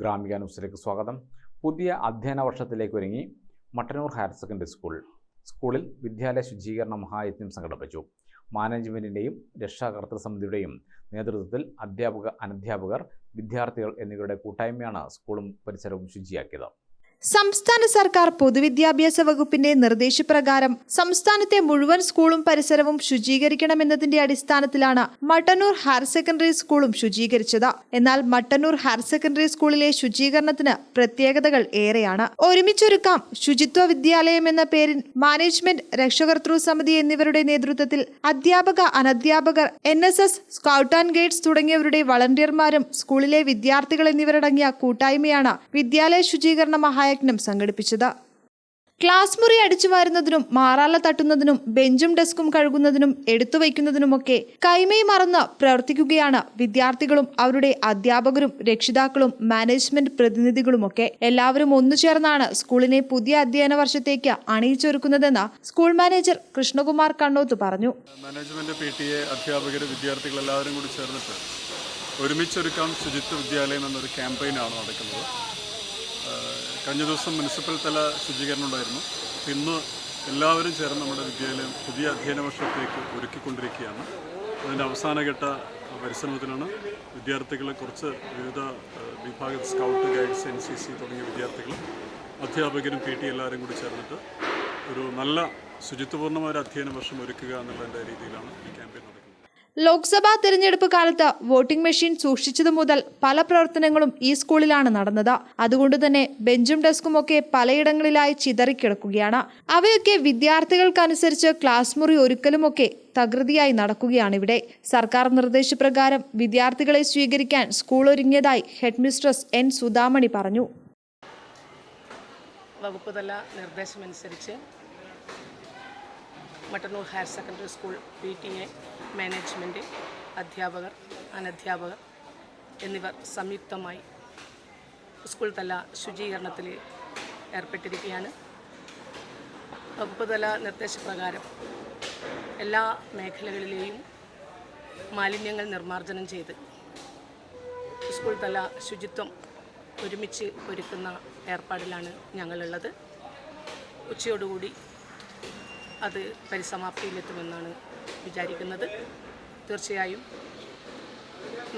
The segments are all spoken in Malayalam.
ഗ്രാമിക ന്യൂസിലേക്ക് സ്വാഗതം. പുതിയ അധ്യയന വർഷത്തിലേക്ക് ഒരുങ്ങി മട്ടന്നൂർ ഹയർ സെക്കൻഡറി സ്കൂൾ. സ്കൂളിൽ വിദ്യാലയ ശുചീകരണ മഹായജ്ഞം സംഘടിപ്പിച്ചു. മാനേജ്മെന്റിന്റെയും രക്ഷാകർത്തൃ സമിതിയുടെയും നേതൃത്വത്തിൽ അധ്യാപക അനധ്യാപകർ വിദ്യാർത്ഥികൾ എന്നിവരുടെ കൂട്ടായ്മയാണ് സ്കൂളും പരിസരവും ശുചിയാക്കിയത്. സംസ്ഥാന സർക്കാർ പൊതുവിദ്യാഭ്യാസ വകുപ്പിന്റെ നിർദ്ദേശപ്രകാരം സംസ്ഥാനത്തെ മുഴുവൻ സ്കൂളും പരിസരവും ശുചീകരിക്കണമെന്നതിന്റെ അടിസ്ഥാനത്തിലാണ് മട്ടന്നൂർ ഹയർ സെക്കൻഡറി സ്കൂളും ശുചീകരിച്ചത്. എന്നാൽ മട്ടന്നൂർ ഹയർ സെക്കൻഡറി സ്കൂളിലെ ശുചീകരണത്തിന് പ്രത്യേകതകൾ ഏറെയാണ്. ഒരുമിച്ചൊരുക്കാം ശുചിത്വ വിദ്യാലയം എന്ന പേരിൽ മാനേജ്മെന്റ് രക്ഷകർതൃ സമിതി എന്നിവരുടെ നേതൃത്വത്തിൽ അധ്യാപക അനധ്യാപകർ N S S scout and guides തുടങ്ങിയവരുടെ വളണ്ടിയർമാരും സ്കൂളിലെ വിദ്യാർത്ഥികൾ എന്നിവരടങ്ങിയ കൂട്ടായ്മയാണ് വിദ്യാലയ ശുചീകരണ മഹായജ്ഞം സംഘടിപ്പിച്ചത്. ക്ലാസ് മുറി അടിച്ചു വാരുന്നതിനും മാറാല തട്ടുന്നതിനും ബെഞ്ചും ഡെസ്കും കഴുകുന്നതിനും എടുത്തു വയ്ക്കുന്നതിനുമൊക്കെ കൈമൈ മറന്ന് പ്രവർത്തിക്കുകയാണ് വിദ്യാർത്ഥികളും അവരുടെ അധ്യാപകരും രക്ഷിതാക്കളും മാനേജ്മെന്റ് പ്രതിനിധികളുമൊക്കെ. എല്ലാവരും ഒന്നു ചേർന്നാണ് സ്കൂളിനെ പുതിയ അധ്യയന വർഷത്തേക്ക് അണിയിച്ചൊരുക്കുന്നതെന്ന് സ്കൂൾ മാനേജർ കൃഷ്ണകുമാർ കണ്ണോത്ത് പറഞ്ഞു. മാനേജ്മെന്റ് അധ്യാപകർ വിദ്യാർത്ഥികൾ എല്ലാവരും കൂടി ചേർന്നിട്ട് ഒരുമിച്ചൊരുക്കാം ശുചിത്വ വിദ്യാലയം എന്നൊരു ക്യാമ്പയിനാണ് നടക്കുന്നത്. കഴിഞ്ഞ ദിവസം മുനിസിപ്പൽ തല ശുചീകരണം ഉണ്ടായിരുന്നു ഇന്ന് എല്ലാവരും ചേർന്ന് നമ്മുടെ വിദ്യാലയം പുതിയ അധ്യയന വർഷത്തേക്ക് ഒരുക്കിക്കൊണ്ടിരിക്കുകയാണ്. അതിന്റെ അവസാനഘട്ട പരിശ്രമത്തിലാണ് വിദ്യാർത്ഥികളെ കുറച്ച് വിവിധ വിഭാഗ scout guides N C C തുടങ്ങിയ വിദ്യാർത്ഥികളും അധ്യാപകരും പി ടി എല്ലാവരും കൂടി ചേർന്നിട്ട് ഒരു നല്ല ശുചിത്വപൂർണമായ ഒരു അധ്യയന വർഷം ഒരുക്കുക എന്നുള്ളതിന്റെ രീതിയിലാണ് ഈ ക്യാമ്പയിൻ നടക്കുന്നത്. ലോക്സഭാ തിരഞ്ഞെടുപ്പ് കാലത്ത് വോട്ടിംഗ് മെഷീൻ സൂക്ഷിച്ചതു മുതൽ പല പ്രവർത്തനങ്ങളും ഈ സ്കൂളിലാണ് നടന്നത്. അതുകൊണ്ട് തന്നെ ബെഞ്ചും ഡെസ്കും ഒക്കെ പലയിടങ്ങളിലായി ചിതറിക്കിടക്കുകയാണ് അവയൊക്കെ വിദ്യാർത്ഥികൾക്കനുസരിച്ച് ക്ലാസ് മുറി ഒരുക്കലുമൊക്കെ തകൃതിയായി നടക്കുകയാണ് ഇവിടെ. സർക്കാർ നിർദ്ദേശപ്രകാരം വിദ്യാർത്ഥികളെ സ്വീകരിക്കാൻ സ്കൂൾ ഒരുങ്ങിയതായി ഹെഡ്മിസ്ട്രസ് എൻ സുധാമണി പറഞ്ഞു. വകുപ്പ് തല നിർദ്ദേശമനുസരിച്ച് Mattannur higher secondary school P T A management അധ്യാപകർ അനധ്യാപകർ എന്നിവർ സംയുക്തമായി സ്കൂൾ തല ശുചീകരണത്തിൽ ഏർപ്പെട്ടിരിക്കുകയാണ്. വകുപ്പ് തല നിർദ്ദേശപ്രകാരം എല്ലാ മേഖലകളിലെയും മാലിന്യങ്ങൾ നിർമ്മാർജനം ചെയ്ത് സ്കൂൾ തല ശുചിത്വം ഒരുമിച്ച് ഒരുക്കുന്ന ഏർപ്പാടിലാണ് ഞങ്ങളുള്ളത്. ഉച്ചയോടുകൂടി അത് പരിസമാപ്തിയിലെത്തുമെന്നാണ് വിചാരിക്കുന്നത്. തീർച്ചയായും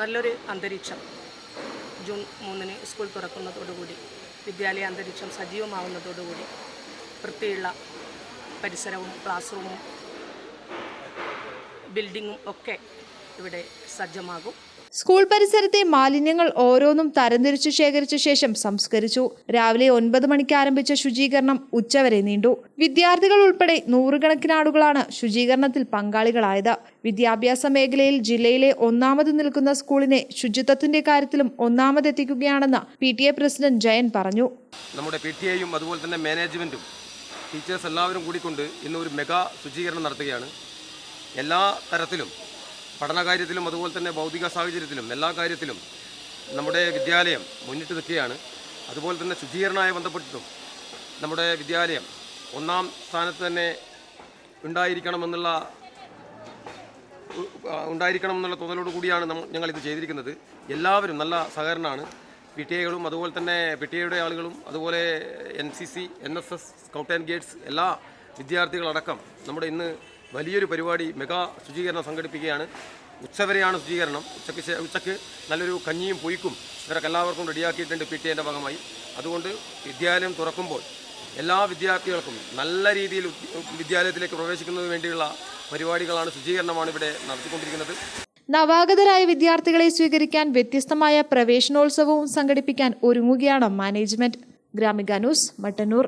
നല്ലൊരു അന്തരീക്ഷം ജൂൺ മൂന്നിന് സ്കൂൾ തുറക്കുന്നതോടുകൂടി വിദ്യാലയ അന്തരീക്ഷം സജീവമാവുന്നതോടുകൂടി വൃത്തിയുള്ള പരിസരവും ക്ലാസ് റൂമും ബിൽഡിങ്ങും ഒക്കെ ഇവിടെ സജ്ജമാകും. സ്കൂൾ പരിസരത്തെ മാലിന്യങ്ങൾ ഓരോന്നും തരംതിരിച്ചു ശേഖരിച്ച ശേഷം സംസ്കരിച്ചു. രാവിലെ ഒൻപത് മണിക്ക് ആരംഭിച്ച ശുചീകരണം ഉച്ചവരെ നീണ്ടു. വിദ്യാർത്ഥികൾ ഉൾപ്പെടെ നൂറുകണക്കിന് ആളുകളാണ് ശുചീകരണത്തിൽ പങ്കാളികളായത്. വിദ്യാഭ്യാസ മേഖലയിൽ ജില്ലയിലെ ഒന്നാമത് നിൽക്കുന്ന സ്കൂളിനെ ശുചിത്വത്തിന്റെ കാര്യത്തിലും ഒന്നാമതെത്തിക്കുകയാണെന്ന് P T A president Jayan പറഞ്ഞു. നമ്മുടെ അതുപോലെ തന്നെ മാനേജ്മെന്റും ടീച്ചേഴ്സ് എല്ലാവരും കൂടിക്കൊണ്ട് ഇന്ന് ഒരു മെഗാ ശുചീകരണം നടത്തുകയാണ്. എല്ലാ തരത്തിലും പഠനകാര്യത്തിലും അതുപോലെ തന്നെ ഭൗതിക സാഹചര്യത്തിലും എല്ലാ കാര്യത്തിലും നമ്മുടെ വിദ്യാലയം മുന്നിട്ട് നിൽക്കുകയാണ്. അതുപോലെ തന്നെ ശുചീകരണമായി ബന്ധപ്പെട്ടിട്ടും നമ്മുടെ വിദ്യാലയം ഒന്നാം സ്ഥാനത്ത് തന്നെ ഉണ്ടായിരിക്കണമെന്നുള്ള ഉണ്ടായിരിക്കണമെന്നുള്ള തോന്നലോട് കൂടിയാണ് ഞങ്ങളിത് ചെയ്തിരിക്കുന്നത്. എല്ലാവരും നല്ല സഹകരണമാണ്. പി ടി എകളും അതുപോലെ തന്നെ പി ടി എയുടെ ആളുകളും അതുപോലെ N C C N S S scout and guides എല്ലാ വിദ്യാർത്ഥികളടക്കം നമ്മുടെ ഇന്ന് വലിയൊരു പരിപാടി മെഗാ ശുചീകരണം സംഘടിപ്പിക്കുകയാണ്. ഉച്ചവരെയാണ് ശുചീകരണം. ഉച്ചയ്ക്ക് ഉച്ചയ്ക്ക് നല്ലൊരു കഞ്ഞിയും പൊയ്ക്കും ഇവരൊക്കെ എല്ലാവർക്കും റെഡിയാക്കിയിട്ടുണ്ട് പി ടി എന്റെ ഭാഗമായി. അതുകൊണ്ട് വിദ്യാലയം തുറക്കുമ്പോൾ എല്ലാ വിദ്യാർത്ഥികൾക്കും നല്ല രീതിയിൽ വിദ്യാലയത്തിലേക്ക് പ്രവേശിക്കുന്നതിന് വേണ്ടിയുള്ള പരിപാടികളാണ് ശുചീകരണമാണ് ഇവിടെ നടത്തിക്കൊണ്ടിരിക്കുന്നത്. നവാഗതരായ വിദ്യാർത്ഥികളെ സ്വീകരിക്കാൻ വ്യത്യസ്തമായ പ്രവേശനോത്സവവും സംഘടിപ്പിക്കാൻ ഒരുങ്ങുകയാണ് മാനേജ്മെന്റ്. ഗ്രാമിക ന്യൂസ് മട്ടന്നൂർ.